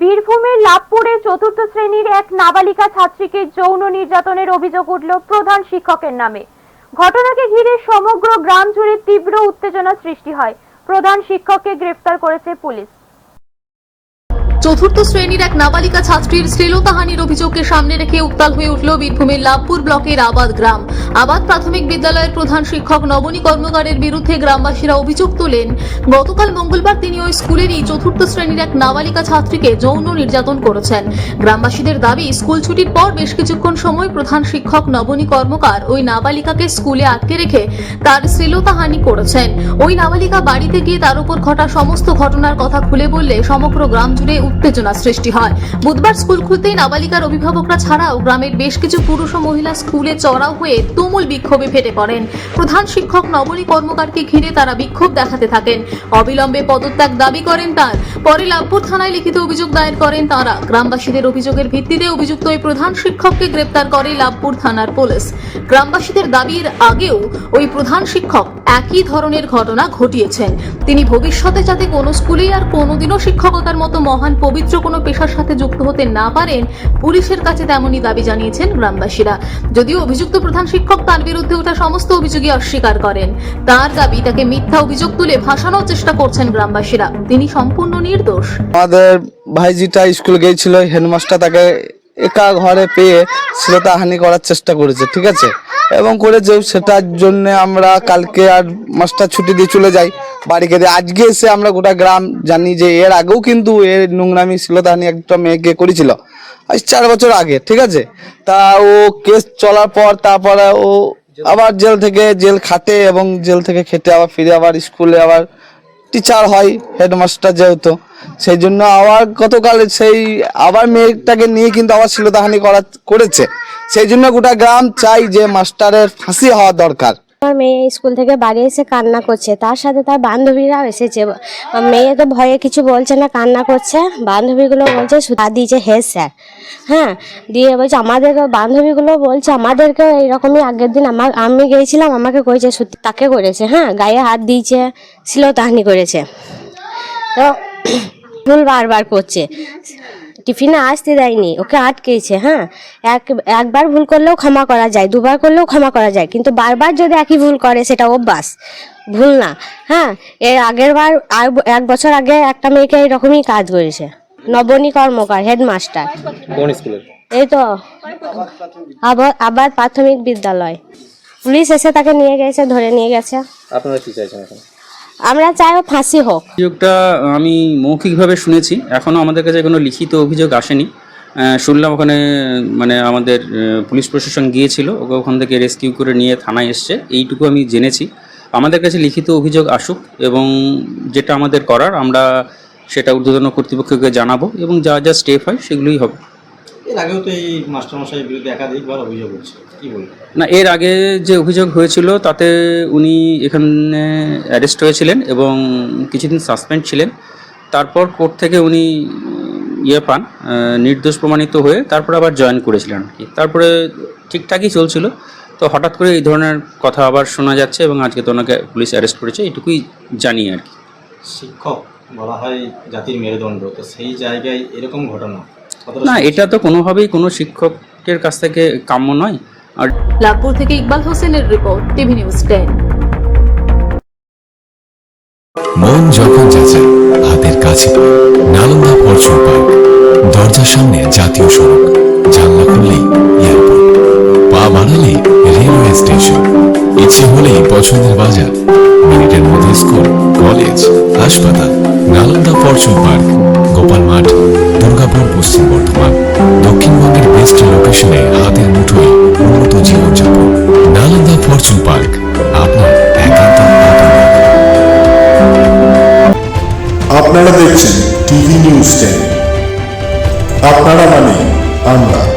বীরভূমের লাভপুরে চতুর্থ শ্রেণির এক নাবালিকা ছাত্রীকে যৌন নির্যাতনের অভিযোগ উঠল প্রধান শিক্ষকের নামে। ঘটনাকে ঘিরে সমগ্র গ্রাম জুড়ে তীব্র উত্তেজনা সৃষ্টি হয়। প্রধান শিক্ষককে গ্রেফতার করেছে পুলিশ। চতুর্থ শ্রেণির এক নাবালিকা ছাত্রীর শ্লীলতাহানির অভিযোগকে সামনে রেখে উত্তাল হয়ে উঠল বীরভূমের লাভপুর ব্লকের আবাদ গ্রাম। আবাদ প্রাথমিক বিদ্যালয়ের প্রধান শিক্ষক নবনী কর্মকারের বিরুদ্ধে গ্রামবাসীরা অভিযোগ তোলেন, গতকাল মঙ্গলবার তিনি ওই স্কুলেরই চতুর্থ শ্রেণির এক নাবালিকা ছাত্রীকে যৌন নির্যাতন করেছেন। গ্রামবাসীদের দাবি, স্কুল ছুটির পর বেশ কিছুক্ষণ সময় প্রধান শিক্ষক নবনী কর্মকার ওই নাবালিকাকে স্কুলে আটকে রেখে তার শ্লীলতাহানি করেছেন। ওই নাবালিকা বাড়িতে গিয়ে তার উপর ঘটা সমস্ত ঘটনার কথা খুলে বললে সমগ্র গ্রাম জুড়ে উত্তেজনা সৃষ্টি হয়। বুধবার স্কুল খুলতেই নাবালিকার অভিভাবকরা ছাড়াও গ্রামের বেশ কিছু পুরুষ ও মহিলা স্কুলে চড়াও হয়ে তুমুল বিক্ষোভে ফেটে পড়েন। প্রধান শিক্ষক নবনী কর্মকারকে ঘিরে তারা বিক্ষোভ দেখাতে থাকেন। অবিলম্বে পদত্যাগ দাবি করেন তার। পরে লাভপুর থানায় লিখিত অভিযোগ দায়ের করেন তারা। গ্রামবাসীদের অভিযোগের ভিত্তিতে অভিযুক্ত ওই প্রধান শিক্ষককে গ্রেপ্তার করে লাভপুর থানার পুলিশ। গ্রামবাসীদের দাবির আগেও ওই প্রধান শিক্ষক একই ধরনের ঘটনা ঘটিয়েছেন। তিনি ভবিষ্যতে যাতে কোনো স্কুলেই আর কোনোদিনও শিক্ষকতার মতো মহান পবিত্র কোনো পেশার সাথে যুক্ত হতে না পারেন, পুলিশের কাছে তেমনই দাবি জানিয়েছেন গ্রামবাসীরা। যদিও অভিযুক্ত প্রধান শিক্ষক তার বিরুদ্ধে ওঠা সমস্ত অভিযোগই অস্বীকার করেন। তার দাবি, তাকে মিথ্যা অভিযোগ তুলে ভাসানোর চেষ্টা করছেন গ্রামবাসীরা। তিনি সম্পূর্ণ নির্দোষ। আমাদের ভাইজিটা স্কুল গিয়েছিল, হেডমাস্টার তাকে একা ঘরে পেয়ে শ্লীলতাহানি করার চেষ্টা করেছে, ঠিক আছে? এবং করেছে, সেটার জন্য আমরা কালকে আর মাস্টার ছুটি দিয়ে চলে যাই। বাড়িকে দিয়ে আজকে এসে আমরা গোটা গ্রাম জানি যে এর আগেও কিন্তু এর নোংরামি শ্লীলতাহানি একটা মেয়েকে করেছিল। আজ চার বছর আগে, ঠিক আছে? তা ও কেস চলার পর তারপরে ও আবার জেল থেকে জেল খাটে এবং জেল থেকে খেটে আবার ফিরে আবার স্কুলে আবার টিচার হয় হেডমাস্টার যেহেতু। সেই জন্য আবার গতকাল সেই আবার মেয়েটাকে নিয়ে কিন্তু আবার শ্লীলতাহানি করা করেছে। সেই জন্য গোটা গ্রাম চাই যে মাস্টারের ফাঁসি হওয়া দরকার। আমার মেয়ে স্কুল থেকে বাড়ি এসে কান্না করছে। তার সাথে তার বান্ধবীরাও এসেছে। মেয়ে তো ভয়ে কিছু বলছে না, কান্না করছে। বান্ধবীগুলো বলছে সুতা দিয়েছে, হে স্যার। হ্যাঁ দিয়ে বলছে আমাদেরকে বান্ধবীগুলো বলছে, আমাদেরকেও এইরকমই আগের দিন আমার, আমি গিয়েছিলাম, আমাকে করেছে সত্যি তাকে করেছে। হ্যাঁ গায়ে হাত দিয়েছে, শ্লীলতাহানি করেছে। তো, ভুল বারবার করছে। টিফিনে আসতে দেয়নি ওকে আটকেছে হ্যাঁ? এক একবার ভুল করলেও ক্ষমা করা যায় দুবার করলেও ক্ষমা করা যায় কিন্তু বারবার যদি একই ভুল করে সেটা অভ্যাস ভুল না হ্যাঁ? এর আগের বার আর এক বছর আগে একটা মেয়েকে এরকমই কাজ করেছে নবনী কর্মকার হেডমাস্টার। কোন স্কুলের? এই তো আবার আবার প্রাথমিক বিদ্যালয়। পুলিশ এসে তাকে নিয়ে গেছে ধরে নিয়ে গেছে। আপনারা কি চাইছেন এখন? আমরা চাই ফাঁসি হোক। অভিযোগটা আমি মৌখিকভাবে শুনেছি। এখনও আমাদের কাছে কোনো লিখিত অভিযোগ আসেনি। শুনলাম ওখানে মানে আমাদের পুলিশ প্রশাসন গিয়েছিল ওকে ওখান থেকে রেস্কিউ করে নিয়ে থানায় এসছে। এইটুকু আমি জেনেছি। আমাদের কাছে লিখিত অভিযোগ আসুক এবং যেটা আমাদের করার আমরা সেটা ঊর্ধ্বতন কর্তৃপক্ষকে জানাব এবং যা যা স্টেপ হয় সেগুলোই হবে। এর আগেও তো এই মাস্টারমশাইয়ের বিরুদ্ধে একাধিকবার অভিযোগ বলবেন না এর আগে যে অভিযোগ হয়েছিল তাতে উনি এখানে অ্যারেস্ট হয়েছিলেন এবং কিছুদিন সাসপেন্ড ছিলেন। তারপর কোর্ট থেকে উনি ইয়ে পান নির্দোষ প্রমাণিত হয়ে তারপর আবার জয়েন করেছিলেন আর কি। তারপরে ঠিকঠাকই চলছিল। তো হঠাৎ করে এই ধরনের কথা আবার শোনা যাচ্ছে এবং আজকে তো ওনাকে পুলিশ অ্যারেস্ট করেছে এটুকুই জানি আর কি। শিক্ষক বলা হয় জাতির মেরুদণ্ড তো সেই জায়গায় এরকম ঘটনা না এটা তো কোনোভাবেই কোনো শিক্ষকের কাছ থেকে কাম্য নয়। আর লাভপুর থেকে ইকবাল হোসেনের রিপোর্ট টিভি নিউজ টেন। মন যখন যাচাই হাতের কাছে নালন্দা ফরচুন পার্ক দরজার সামনে জাতীয় সড়ক জানলা খুললেই এয়ারপোর্ট। পা বাড়ালেই রেলওয়ে স্টেশন। ইচ্ছে হলেই পছন্দের বাজার মিনিটের মধ্যে স্কুল কলেজ হাসপাতাল নালন্দা ফরচুন পার্ক গোপাল মাঠ দুর্গাপুর পশ্চিম বর্ধমান দক্ষিণবঙ্গের বেস্ট লোকেশনে হাতের আপনারা দেখছেন টিভি নিউজ টেন। আপনারা মানে আমরা।